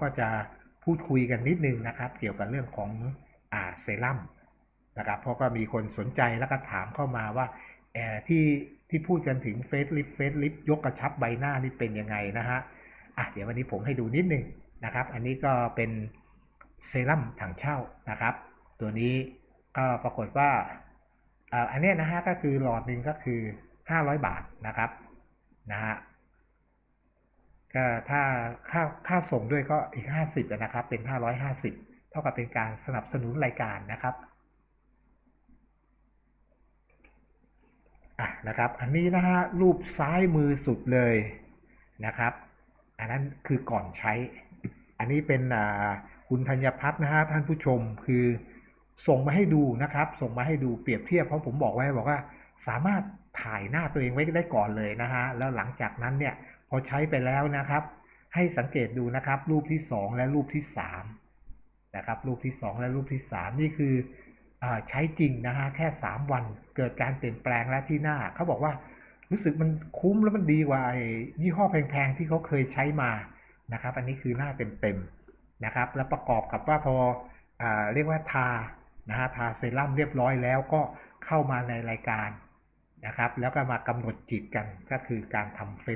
ก็จะพูดคุยกันนิดนึงนะครับ เกี่ยวกับเรื่องของอ่าเซรั่มนะครับเพราะก็มีคนสนใจแล้วก็ถามเข้ามาว่าเอ่อที่ที่พูดกันถึงเฟสลิฟเฟสลิฟยกกระชับใบหน้านี่เป็นยังไงนะฮะอะเดี๋ยววันนี้ผมให้ดูนิดนึงนะครับ อันนี้ก็เป็นเซรั่มถังเช่านะครับ ตัวนี้ก็ปรากฏว่าอ่ออันนี้นะฮะก็คือหลอดหนึ่งก็คือ 500 บาทนะครับนะฮะ ก็ถ้าค่าค่าส่งด้วยก็อีก 50นะครับ เป็น 550 เท่ากับเป็นการสนับสนุนรายการนะครับอะนะครับ อันนี้นะฮะรูปซ้ายมือสุดเลยนะครับ อันนั้นคือก่อนใช้ อันนี้เป็นคุณธัญพัฒน์นะฮะท่านผู้ชมคือส่งมาให้ดูนะครับ ส่งมาให้ดูเปรียบเทียบเพราะผมบอกไว้บอกว่าสามารถถ่ายหน้าตัวเองไว้ได้ก่อนเลยนะฮะแล้วหลังจากนั้นเนี่ย พอใช้ไปแล้วนะครับ ให้สังเกตดูนะครับ รูปที่ 2 และรูปที่3นะครับรูปที่ 2 และรูปที่ 3 นี่คืออใช้จริงนะฮะแค่ 3 วันเกิดการเปลี่ยนแปลงและที่หน้าเขาบอกว่ารู้สึกมันคุ้มแล้วมันดีกว่ายี่ห้อแพงๆที่เขาเคยใช้มานะครับ อันนี้คือหน้าเต็มๆนะครับ แล้วประกอบกับว่าพออเรียกว่าทานะฮะทาเซรั่มเรียบร้อยแล้วก็เข้ามาในรายการนะครับ แล้วก็มากำหนดจิตกันก็คือการทำเฟซ